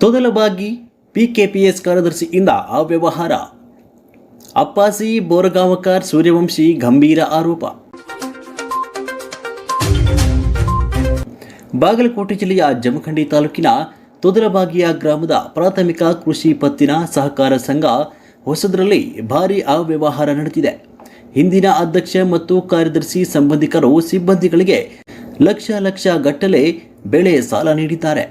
Todalbagi PKPS ಕಾರ್ಯದರ್ಶಿಯಿಂದ ಅವ್ಯವಹಾರ ಅಪ್ಪಾಸಿ ಬೋರಗಾಂವಕರ್ ಸೂರ್ಯವಂಶಿ ಗಂಭೀರ ಆರೋಪ. ಬಾಗಲಕೋಟೆ ಜಿಲ್ಲೆಯ ಜಮಖಂಡಿ ತಾಲೂಕಿನ ತೊದಲಬಾಗಿಯ ಗ್ರಾಮದ ಪ್ರಾಥಮಿಕ ಕೃಷಿ ಪತ್ತಿನ ಸಹಕಾರ ಸಂಘ ಹೊಸದರಲ್ಲಿ ಭಾರಿ ಅವ್ಯವಹಾರ ನಡೆದಿದೆ. ಹಿಂದಿನ ಅಧ್ಯಕ್ಷ ಮತ್ತು ಕಾರ್ಯದರ್ಶಿ ಸಂಬಂಧಿಕರು ಸಿಬ್ಬಂದಿಗಳಿಗೆ ಲಕ್ಷ ಲಕ್ಷ ಗಟ್ಟಲೆ ಬೆಳೆ ಸಾಲ ನೀಡಿದ್ದಾರೆ.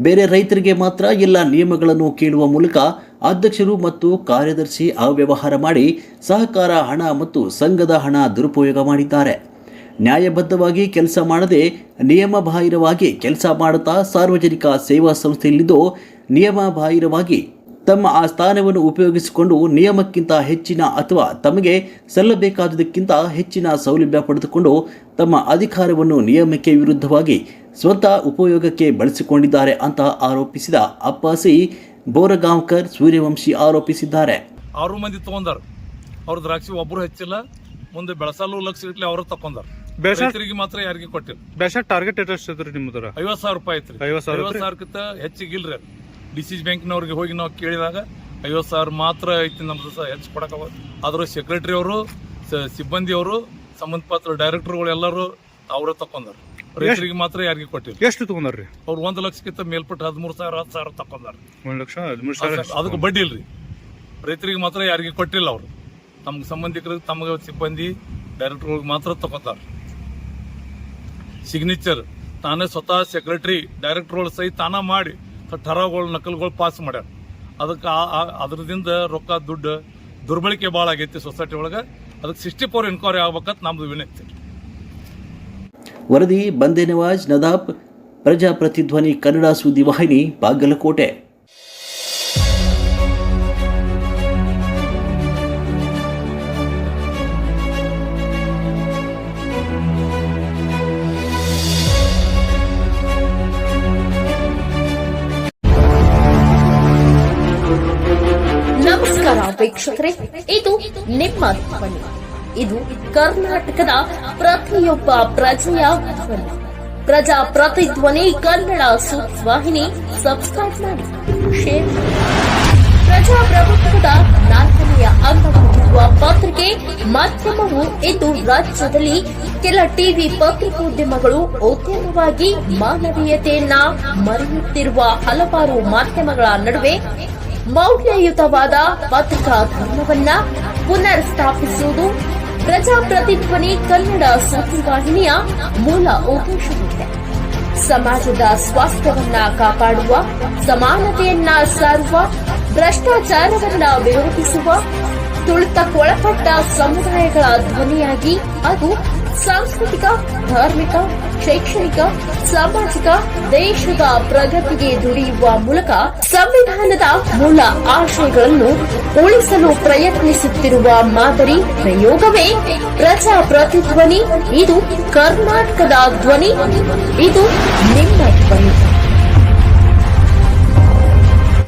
ಬೇರೆ ರೈತರಿಗೆ ಮಾತ್ರ ಎಲ್ಲ ನಿಯಮಗಳನ್ನು ಕೇಳುವ ಮೂಲಕ ಅಧ್ಯಕ್ಷರು ಮತ್ತು ಕಾರ್ಯದರ್ಶಿ ಅವ್ಯವಹಾರ ಮಾಡಿ ಸಹಕಾರ, ಹಣ ಮತ್ತು ಸಂಘದ ಹಣ ದುರುಪಯೋಗ ಮಾಡಿದ್ದಾರೆ. ನ್ಯಾಯಬದ್ಧವಾಗಿ ಕೆಲಸ ಮಾಡದೆ ನಿಯಮ ಬಾಹಿರವಾಗಿ ಕೆಲಸ ಮಾಡುತ್ತಾ ಸಾರ್ವಜನಿಕ ಸೇವಾ ಸಂಸ್ಥೆಯಲ್ಲಿದ್ದು ನಿಯಮ ಬಾಹಿರವಾಗಿ ತಮ್ಮ ಆ ಸ್ಥಾನವನ್ನು ಉಪಯೋಗಿಸಿಕೊಂಡು ನಿಯಮಕ್ಕಿಂತ ಹೆಚ್ಚಿನ ಅಥವಾ ತಮಗೆ ಸಲ್ಲಬೇಕಾದುದಕ್ಕಿಂತ ಹೆಚ್ಚಿನ ಸೌಲಭ್ಯ ಪಡೆದುಕೊಂಡು ತಮ್ಮ ಅಧಿಕಾರವನ್ನು ನಿಯಮಕ್ಕೆ ವಿರುದ್ಧವಾಗಿ ಸ್ವಂತ ಉಪಯೋಗಕ್ಕೆ ಬಳಸಿಕೊಂಡಿದ್ದಾರೆ ಅಂತ ಆರೋಪಿಸಿದ ಅಪ್ಪಾಸಿ ಬೋರಗಾಂವ್ಕರ್ ಸೂರ್ಯವಂಶಿ ಆರೋಪಿಸಿದ್ದಾರೆ. ಆರು ಮಂದಿ ತಗೊಂಡಾರ. ಅವ್ರ ದ್ರಾಕ್ಷಿ ಒಬ್ಬರು ಹೆಚ್ಚಿಲ್ಲ ಮುಂದೆ ಬೆಳಸಲು ಲಕ್ಷ ಇಟ್ಲಿ ಅವರು ತಕೊಂಡಾರ. ಬೇಸರಿಗೆ ರೈತರಿಗೆ ಮಾತ್ರ ಯಾರಿಗೆ ಕೊಟ್ಟಿಲ್ಲ. ಬೇಷ ಟಾರ್ಗೆಟ್ ಎಷ್ಟು ಐತ್ರಿ ನಿಮ್ಮದ್ರ? ಐವತ್ ಸಾವಿರ ರೂಪಾಯಿ ಐತ್ರಿ. ಐವತ್ ಸಾವಿರ ಐವತ್ ಸಾವಿರಕ್ಕಿಂತ ಹೆಚ್ಚಿಗಿಲ್ರಿ ಡಿ ಸಿ ಬ್ಯಾಂಕ್ನವ್ರಿಗೆ ಹೋಗಿ ನಾವು ಕೇಳಿದಾಗ ಐವತ್ ಸಾವಿರ ಮಾತ್ರ ಐತಿ ನಮ್ದು ಸಹ ಹೆಚ್ಚು ಕೊಡಕವ ಆದ್ರೂ ಸೆಕ್ರೆಟರಿ ಅವರು ಸಿಬ್ಬಂದಿ ಅವರು ಸಂಬಂಧಪಟ್ಟ ಡೈರೆಕ್ಟರ್ಗಳು ಎಲ್ಲರೂ ಅವರೇ ತಕೊಂಡಾರ. ರೈತರಿಗೆ ಮಾತ್ರ ಯಾರಿಗೆ ಕೊಟ್ಟಿಲ್ಲ. ಎಷ್ಟು ತಗೊಂಡಾರ್ರಿ? ಅವ್ರು ಒಂದು ಲಕ್ಷಕ್ಕಿಂತ ಮೇಲ್ಪಟ್ಟು ಹದಿಮೂರು ಸಾವಿರ ಹತ್ತು ಸಾವಿರ ತಕೊಂಡಾರ ಒಂದ್ ಲಕ್ಷ ಹದಿಮೂರು ಸಾವಿರ. ಅದಕ್ಕೆ ಬಡ್ಡಿ ಇಲ್ರಿ. ರೈತರಿಗೆ ಮಾತ್ರ ಯಾರಿಗೆ ಕೊಟ್ಟಿಲ್ಲ ಅವರು. ತಮ್ಗೆ ಸಂಬಂಧಿಕರಿಗೆ ತಮಗೆ ಸಿಬ್ಬಂದಿ ಡೈರೆಕ್ಟರ್ಗಳಿಗೆ ಮಾತ್ರ ತಗೋತಾರ ಸಿಗ್ನೇಚರ್ ತಾನೇ ಸ್ವತಃ ಸೆಕ್ರೆಟರಿ ಡೈರೆಕ್ಟರ್ಗಳು ಸಹಿ ತಾನ ಮಾಡಿ ಠರಾವ್ಗಳು ನಕಲ್ಗಳು ಪಾಸ್ ಮಾಡ್ಯಾರ. ಅದಕ್ಕೆ ಅದ್ರದಿಂದ ರೊಕ್ಕ ದುಡ್ಡು ದುರ್ಬಳಕೆ ಭಾಳ ಆಗೈತಿ ಸೊಸೈಟಿ ಒಳಗೆ. ಅದಕ್ಕೆ ಸಿಕ್ಸ್ಟಿ ಫೋರ್ ಎನ್ಕ್ವೈರಿ ಆಗ್ಬೇಕಂತ ನಮ್ದು ವಿನಂತಿ. ವರದಿ ಬಂದೆ ನವಾಜ್ ನದಾಬ್ ಪ್ರಜಾಪ್ರತಿಧ್ವನಿ ಕನ್ನಡ ಸುದ್ದಿ ವಾಹಿನಿ ಬಾಗಲಕೋಟೆ. ನಮಸ್ಕಾರ ವೀಕ್ಷಕರೇ. ಇದು ನಿಮ್ಮ ಧ್ವನಿ. ಇದು ಕರ್ನಾಟಕದ ಪ್ರತಿಯೊಬ್ಬ ಪ್ರಜೆಯ ಧ್ವನಿ ಪ್ರಜಾ ಪ್ರತಿಧ್ವನಿ ಕನ್ನಡ ಸುದ್ವಾಹಿನಿ ಸಬ್ಸ್ಕ್ರೈಬ್ ಮಾಡಿ ಶೇರ್ ಪ್ರಜಾಪ್ರಭುತ್ವದ ನಾಲ್ಕನೆಯ ಅಂಗವಾಗಿರುವ ಪತ್ರಿಕೆ ಮಾಧ್ಯಮವು ಇಂದು ರಾಜ್ಯದಲ್ಲಿ ಕೆಲ ಟಿವಿ ಪತ್ರಿಕೋದ್ಯಮಗಳು ಉದ್ಯಮವಾಗಿ ಮಾನವೀಯತೆಯನ್ನ ಮರೆಯುತ್ತಿರುವ ಹಲವಾರು ಮಾಧ್ಯಮಗಳ ನಡುವೆ ಮೌಲ್ಯಯುತವಾದ ಪತ್ರಿಕಾ ಧರ್ಮವನ್ನ ಪುನರ್ ಸ್ಥಾಪಿಸುವುದು ಪ್ರಜಾಪ್ರತಿಧ್ವನಿ ಕನ್ನಡ ಸುದ್ದಿವಾಹಿನಿಯ ಮೂಲ ಉದ್ದೇಶವಿದೆ ಸಮಾಜದ ಸ್ವಾಸ್ಥ್ಯವನ್ನ ಕಾಪಾಡುವ, ಸಮಾನತೆಯನ್ನ ಸಾರುವ, ಭ್ರಷ್ಟಾಚಾರವನ್ನ ವಿರೋಧಿಸುವ ತುಳಿತಕ್ಕೊಳಪಟ್ಟ ಸಮುದಾಯಗಳ ಧ್ವನಿಯಾಗಿ ಅದು ಸಾಂಸ್ಕೃತಿಕ, ಧಾರ್ಮಿಕ, ಶೈಕ್ಷಣಿಕ, ಸಾಮಾಜಿಕ, ದೇಶದ ಪ್ರಗತಿಗೆ ದುಡಿಯುವ ಮೂಲಕ ಸಂವಿಧಾನದ ಮೂಲ ಆಶಯಗಳನ್ನು ಉಳಿಸಲು ಪ್ರಯತ್ನಿಸುತ್ತಿರುವ ಮಾದರಿ ಪ್ರಯೋಗವೇ ಪ್ರಜಾ ಪ್ರತಿಧ್ವನಿ. ಇದು ಕರ್ನಾಟಕದ ಧ್ವನಿ. ಇದು ನಿಮ್ಮ ಧ್ವನಿ.